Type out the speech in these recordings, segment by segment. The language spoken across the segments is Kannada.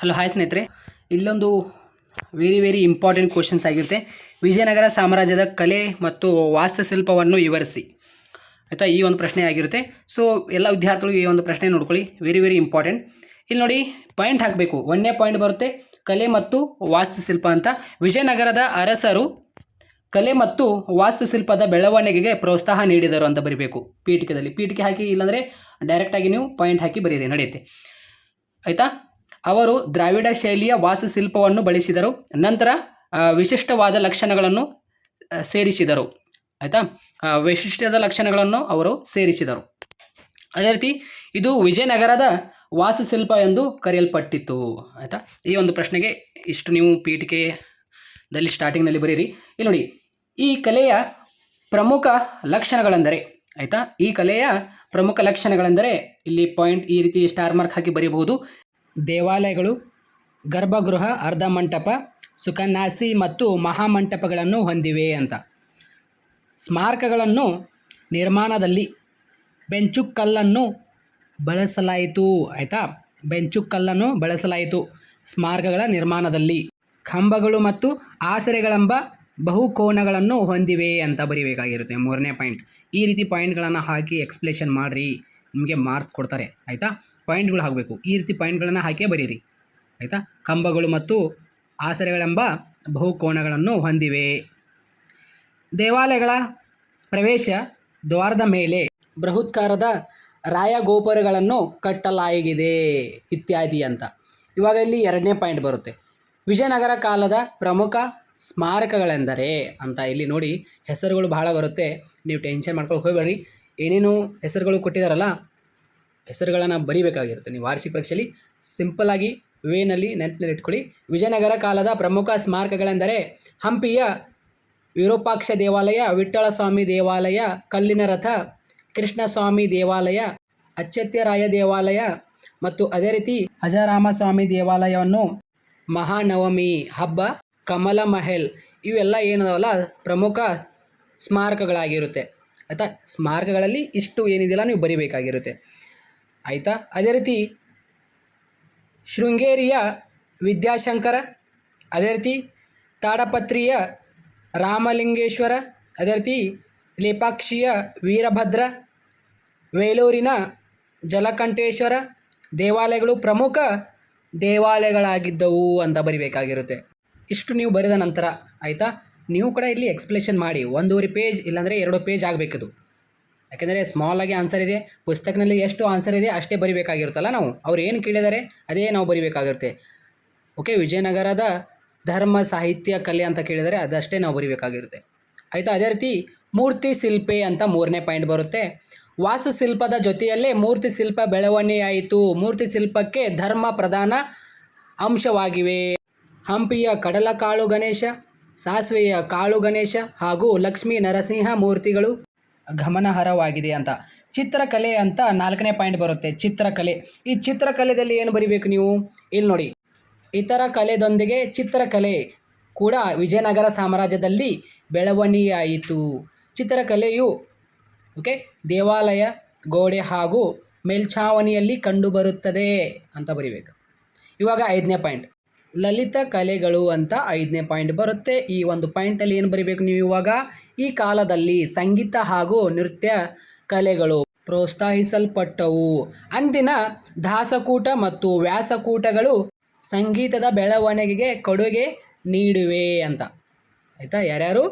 ಹಲೋ ಹಾಯ್ ಸ್ನೇಹಿತರೆ. ಇಲ್ಲೊಂದು ವೆರಿ ವೆರಿ ಇಂಪಾರ್ಟೆಂಟ್ ಕ್ವಶನ್ಸ್ ಆಗಿರುತ್ತೆ. ವಿಜಯನಗರ ಸಾಮ್ರಾಜ್ಯದ ಕಲೆ ಮತ್ತು ವಾಸ್ತುಶಿಲ್ಪವನ್ನು ವಿವರಿಸಿ. ಆಯಿತಾ, ಈ ಒಂದು ಪ್ರಶ್ನೆ ಆಗಿರುತ್ತೆ. ಸೊ ಎಲ್ಲ ವಿದ್ಯಾರ್ಥಿಗಳು ಈ ಒಂದು ಪ್ರಶ್ನೆ ನೋಡ್ಕೊಳ್ಳಿ. ವೆರಿ ವೆರಿ ಇಂಪಾರ್ಟೆಂಟ್ ಇಲ್ಲಿ ನೋಡಿ ಪಾಯಿಂಟ್ ಹಾಕಬೇಕು. ಒಂದನೇ ಪಾಯಿಂಟ್ ಬರುತ್ತೆ, ಕಲೆ ಮತ್ತು ವಾಸ್ತುಶಿಲ್ಪ ಅಂತ. ವಿಜಯನಗರದ ಅರಸರು ಕಲೆ ಮತ್ತು ವಾಸ್ತುಶಿಲ್ಪದ ಬೆಳವಣಿಗೆಗೆ ಪ್ರೋತ್ಸಾಹ ನೀಡಿದರು ಅಂತ ಬರಿಬೇಕು. ಪೀಠಿಕೆದಲ್ಲಿ. ಪೀಠಿಕೆ ಹಾಕಿ, ಇಲ್ಲಾಂದರೆ ಡೈರೆಕ್ಟಾಗಿ ನೀವು ಪಾಯಿಂಟ್ ಹಾಕಿ ಬರೀರಿ, ನಡೆಯುತ್ತೆ. ಆಯಿತಾ? ಅವರು ದ್ರಾವಿಡ ಶೈಲಿಯ ವಾಸ್ತುಶಿಲ್ಪವನ್ನು ಬಳಸಿದರು. ನಂತರ ವಿಶಿಷ್ಟವಾದ ಲಕ್ಷಣಗಳನ್ನು ಸೇರಿಸಿದರು. ಆಯಿತಾ? ವಿಶಿಷ್ಟದ ಲಕ್ಷಣಗಳನ್ನು ಅವರು ಸೇರಿಸಿದರು. ಅದೇ ರೀತಿ, ಇದು ವಿಜಯನಗರದ ವಾಸ್ತುಶಿಲ್ಪ ಎಂದು ಕರೆಯಲ್ಪಟ್ಟಿತ್ತು. ಆಯಿತಾ? ಈ ಒಂದು ಪ್ರಶ್ನೆಗೆ ಇಷ್ಟು ನೀವು ಪೀಠಿಕೆದಲ್ಲಿ ಸ್ಟಾರ್ಟಿಂಗ್ನಲ್ಲಿ ಬರೀರಿ. ಇಲ್ಲಿ ನೋಡಿ, ಈ ಕಲೆಯ ಪ್ರಮುಖ ಲಕ್ಷಣಗಳೆಂದರೆ, ಆಯಿತಾ? ಈ ಕಲೆಯ ಪ್ರಮುಖ ಲಕ್ಷಣಗಳೆಂದರೆ, ಇಲ್ಲಿ ಪಾಯಿಂಟ್ ಈ ರೀತಿ ಸ್ಟಾರ್ ಮಾರ್ಕ್ ಹಾಕಿ ಬರೀಬಹುದು. ದೇವಾಲಯಗಳು, ಗರ್ಭಗೃಹ, ಅರ್ಧ ಮಂಟಪ ಸುಖನಾಸಿ ಮತ್ತು ಮಹಾಮಂಟಪಗಳನ್ನು ಹೊಂದಿವೆ ಅಂತ. ಸ್ಮಾರಕಗಳನ್ನು ನಿರ್ಮಾಣದಲ್ಲಿ ಬೆಂಚುಕಲ್ಲನ್ನು ಬಳಸಲಾಯಿತು, ಆಯಿತಾ? ಬೆಂಚುಕಲ್ಲನ್ನು ಬಳಸಲಾಯಿತು ಸ್ಮಾರಕಗಳ ನಿರ್ಮಾಣದಲ್ಲಿ. ಕಂಬಗಳು ಮತ್ತು ಆಸರೆಗಳೆಂಬ ಬಹುಕೋನಗಳನ್ನು ಹೊಂದಿವೆ ಅಂತ ಬರಿಬೇಕಾಗಿರುತ್ತೆ. ಮೂರನೇ ಪಾಯಿಂಟ್. ಈ ರೀತಿ ಪಾಯಿಂಟ್ಗಳನ್ನು ಹಾಕಿ ಎಕ್ಸ್ಪ್ಲೇಷನ್ ಮಾಡಿರಿ. ನಿಮಗೆ ಮಾರ್ಕ್ಸ್ ಕೊಡ್ತಾರೆ, ಆಯಿತಾ? ಪಾಯಿಂಟ್ಗಳು ಹಾಕಬೇಕು. ಈ ರೀತಿ ಪಾಯಿಂಟ್ಗಳನ್ನು ಹಾಕೇ ಬರೀರಿ. ಆಯಿತಾ? ಕಂಬಗಳು ಮತ್ತು ಆಸರೆಗಳೆಂಬ ಬಹುಕೋನಗಳನ್ನು ಹೊಂದಿವೆ. ದೇವಾಲಯಗಳ ಪ್ರವೇಶ ದ್ವಾರದ ಮೇಲೆ ಬೃಹತ್ಕಾರದ ರಾಯಗೋಪುರಗಳನ್ನು ಕಟ್ಟಲಾಗಿದೆ ಇತ್ಯಾದಿ ಅಂತ. ಇವಾಗ ಇಲ್ಲಿ ಎರಡನೇ ಪಾಯಿಂಟ್ ಬರುತ್ತೆ. ವಿಜಯನಗರ ಕಾಲದ ಪ್ರಮುಖ ಸ್ಮಾರಕಗಳೆಂದರೆ ಅಂತ ಇಲ್ಲಿ ನೋಡಿ ಹೆಸರುಗಳು ಬಹಳ ಬರುತ್ತೆ. ನೀವು ಟೆನ್ಷನ್ ಮಾಡ್ಕೊಳಕ್ಕೆ ಹೋಗಬೇಡಿ. ಏನೇನು ಹೆಸರುಗಳು ಕೊಟ್ಟಿದ್ದಾರಲ್ಲ ಹೆಸರುಗಳನ್ನು ಬರಿಬೇಕಾಗಿರುತ್ತೆ. ನೀವು ವಾರ್ಷಿಕ ಪರೀಕ್ಷೆಯಲ್ಲಿ ಸಿಂಪಲ್ಲಾಗಿ ವೇನಲ್ಲಿ ನೆನಪಿನಲ್ಲಿ ಇಟ್ಕೊಳ್ಳಿ. ವಿಜಯನಗರ ಕಾಲದ ಪ್ರಮುಖ ಸ್ಮಾರಕಗಳೆಂದರೆ ಹಂಪಿಯ ವಿರೂಪಾಕ್ಷ ದೇವಾಲಯ ವಿಠ್ಠಲ ಸ್ವಾಮಿ ದೇವಾಲಯ, ಕಲ್ಲಿನ ರಥ, ಕೃಷ್ಣಸ್ವಾಮಿ ದೇವಾಲಯ, ಅಚ್ಚತ್ಯರಾಯ ದೇವಾಲಯ ಮತ್ತು ಅದೇ ರೀತಿ ಅಜರಾಮಸ್ವಾಮಿ ದೇವಾಲಯವನ್ನು ಮಹಾನವಮಿ ಹಬ್ಬ, ಕಮಲ ಮಹಲ್ ಇವೆಲ್ಲ ಏನದವಲ್ಲ? ಪ್ರಮುಖ ಸ್ಮಾರಕಗಳಾಗಿರುತ್ತೆ. ಆಯಿತಾ? ಸ್ಮಾರಕಗಳಲ್ಲಿ ಇಷ್ಟು ಏನಿದೆಯಲ್ಲ ನೀವು ಬರಿಬೇಕಾಗಿರುತ್ತೆ. ಆಯಿತಾ? ಅದೇ ರೀತಿ ಶೃಂಗೇರಿಯ ವಿದ್ಯಾಶಂಕರ, ಅದೇ ರೀತಿ ತಾಡಪತ್ರಿಯ ರಾಮಲಿಂಗೇಶ್ವರ, ಅದೇ ರೀತಿ ಲೇಪಾಕ್ಷಿಯ ವೀರಭದ್ರ, ವೇಲೂರಿನ ಜಲಕಂಠೇಶ್ವರ ದೇವಾಲಯಗಳು ಪ್ರಮುಖ ದೇವಾಲಯಗಳಾಗಿದ್ದವು ಅಂತ ಬರಿಬೇಕಾಗಿರುತ್ತೆ. ಇಷ್ಟು ನೀವು ಬರೆದ ನಂತರ ಆಯಿತಾ? ನೀವು ಕೂಡ ಇಲ್ಲಿ ಎಕ್ಸ್ಪ್ಲೇಷನ್ ಮಾಡಿ. ಒಂದೂವರೆ ಪೇಜ್ ಇಲ್ಲಾಂದರೆ ಎರಡು ಪೇಜ್ ಆಗಬೇಕದು. ಯಾಕೆಂದರೆ ಸ್ಮಾಲ್ ಆಗಿ ಆನ್ಸರ್ ಇದೆ, ಪುಸ್ತಕದಲ್ಲಿ ಎಷ್ಟು ಆನ್ಸರ್ ಇದೆ ಅಷ್ಟೇ ಬರಿಬೇಕಾಗಿರುತ್ತಲ್ಲ ನಾವು. ಅವ್ರು ಏನು ಕೇಳಿದ್ದಾರೆ ಅದೇ ನಾವು ಬರಿಬೇಕಾಗಿರುತ್ತೆ. ಓಕೆ ವಿಜಯನಗರದ ಧರ್ಮ, ಸಾಹಿತ್ಯ, ಕಲೆ ಅಂತ ಕೇಳಿದರೆ ಅದಷ್ಟೇ ನಾವು ಬರಿಬೇಕಾಗಿರುತ್ತೆ. ಆಯಿತಾ? ಅದೇ ರೀತಿ ಮೂರ್ತಿ ಶಿಲ್ಪೆ ಅಂತ ಮೂರನೇ ಪಾಯಿಂಟ್ ಬರುತ್ತೆ. ವಾಸ್ತುಶಿಲ್ಪದ ಜೊತೆಯಲ್ಲೇ ಮೂರ್ತಿ ಶಿಲ್ಪ ಬೆಳವಣಿಗೆಯಾಯಿತು ಮೂರ್ತಿ ಶಿಲ್ಪಕ್ಕೆ ಧರ್ಮ ಪ್ರಧಾನ ಅಂಶವಾಗಿವೆ. ಹಂಪಿಯ ಕಡಲಕಾಳು ಗಣೇಶ, ಸಾಸಿವೆಯ ಕಾಳು ಗಣೇಶ ಹಾಗೂ ಲಕ್ಷ್ಮೀ ನರಸಿಂಹ ಮೂರ್ತಿಗಳು. ಗಮನಾರ್ಹವಾಗಿದೆ ಅಂತ. ಚಿತ್ರಕಲೆ ಅಂತ ನಾಲ್ಕನೇ ಪಾಯಿಂಟ್ ಬರುತ್ತೆ, ಚಿತ್ರಕಲೆ. ಈ ಚಿತ್ರಕಲೆಯಲ್ಲಿ ಏನು ಬರಿಬೇಕು ನೀವು? ಇಲ್ಲಿ ನೋಡಿ. ಇತರ ಕಲೆದೊಂದಿಗೆ ಚಿತ್ರಕಲೆ ಕೂಡ ವಿಜಯನಗರ ಸಾಮ್ರಾಜ್ಯದಲ್ಲಿ ಬೆಳವಣಿಗೆಯಾಯಿತು. ಚಿತ್ರಕಲೆಯು, ಓಕೆ, ದೇವಾಲಯ, ಗೋಡೆ ಹಾಗೂ ಮೇಲ್ಛಾವಣಿಯಲ್ಲಿ ಕಂಡುಬರುತ್ತದೆ ಅಂತ ಬರಿಬೇಕು. ಇವಾಗ ಐದನೇ ಪಾಯಿಂಟ್. ಲಲಿತ ಕಲೆಗಳು ಅಂತ ಐದನೇ ಪಾಯಿಂಟ್ ಬರುತ್ತೆ. ಈ ಒಂದು ಪಾಯಿಂಟಲ್ಲಿ ಏನು ಬರಿಬೇಕು ನೀವು ಇವಾಗ? ಈ ಕಾಲದಲ್ಲಿ ಸಂಗೀತ ಹಾಗೂ ನೃತ್ಯ ಕಲೆಗಳು ಪ್ರೋತ್ಸಾಹಿಸಲ್ಪಟ್ಟವು. ಅಂದಿನ ದಾಸಕೂಟ ಮತ್ತು ವ್ಯಾಸಕೂಟಗಳು ಸಂಗೀತದ ಬೆಳವಣಿಗೆಗೆ ಕೊಡುಗೆ ನೀಡುವೆ ಅಂತ. ಆಯಿತಾ? ಯಾರ್ಯಾರು?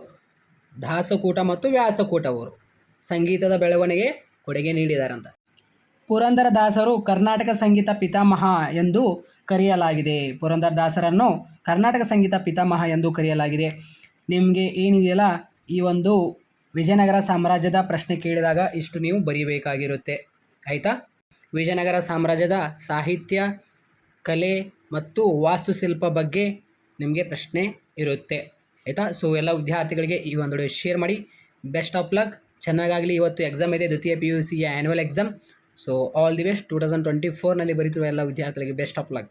ದಾಸಕೂಟ ಮತ್ತು ವ್ಯಾಸಕೂಟವರು ಸಂಗೀತದ ಬೆಳವಣಿಗೆ ಕೊಡುಗೆ ನೀಡಿದಾರಂತ. ಪುರಂದರದಾಸರು ಕರ್ನಾಟಕ ಸಂಗೀತ ಪಿತಾಮಹ ಎಂದು ಕರೆಯಲಾಗಿದೆ. ಪುರಂದರದಾಸರನ್ನು ಕರ್ನಾಟಕ ಸಂಗೀತ ಪಿತಾಮಹ ಎಂದು ಕರೆಯಲಾಗಿದೆ. ನಿಮಗೆ ಏನಿದೆಯಲ್ಲ ಈ ಒಂದು ವಿಜಯನಗರ ಸಾಮ್ರಾಜ್ಯದ ಪ್ರಶ್ನೆ ಕೇಳಿದಾಗ ಇಷ್ಟು ನೀವು ಬರೀಬೇಕಾಗಿರುತ್ತೆ. ಆಯಿತಾ? ವಿಜಯನಗರ ಸಾಮ್ರಾಜ್ಯದ ಸಾಹಿತ್ಯ, ಕಲೆ ಮತ್ತು ವಾಸ್ತುಶಿಲ್ಪ ಬಗ್ಗೆ ನಿಮಗೆ ಪ್ರಶ್ನೆ ಇರುತ್ತೆ. ಆಯಿತಾ? ಸೊ ಎಲ್ಲ ವಿದ್ಯಾರ್ಥಿಗಳಿಗೆ ಈ ಒಂದು ವಿಡಿಯೋ ಶೇರ್ ಮಾಡಿ. ಬೆಸ್ಟ್ ಆಫ್ ಲಕ್ ಚೆನ್ನಾಗಾಗಲಿ. ಇವತ್ತು ಎಕ್ಸಾಮ್ ಇದೆ. ದ್ವಿತೀಯ ಪಿ ಯು ಸಿಯ annual exam so all the best two thousand twenty ಫೋರ್ನಲ್ಲಿ ಬರೀತಿರುವ ಎಲ್ಲ ವಿದ್ಯಾರ್ಥಿಗಳಿಗೆ ಬೆಸ್ಟ್ ಆಫ್ ಲಕ್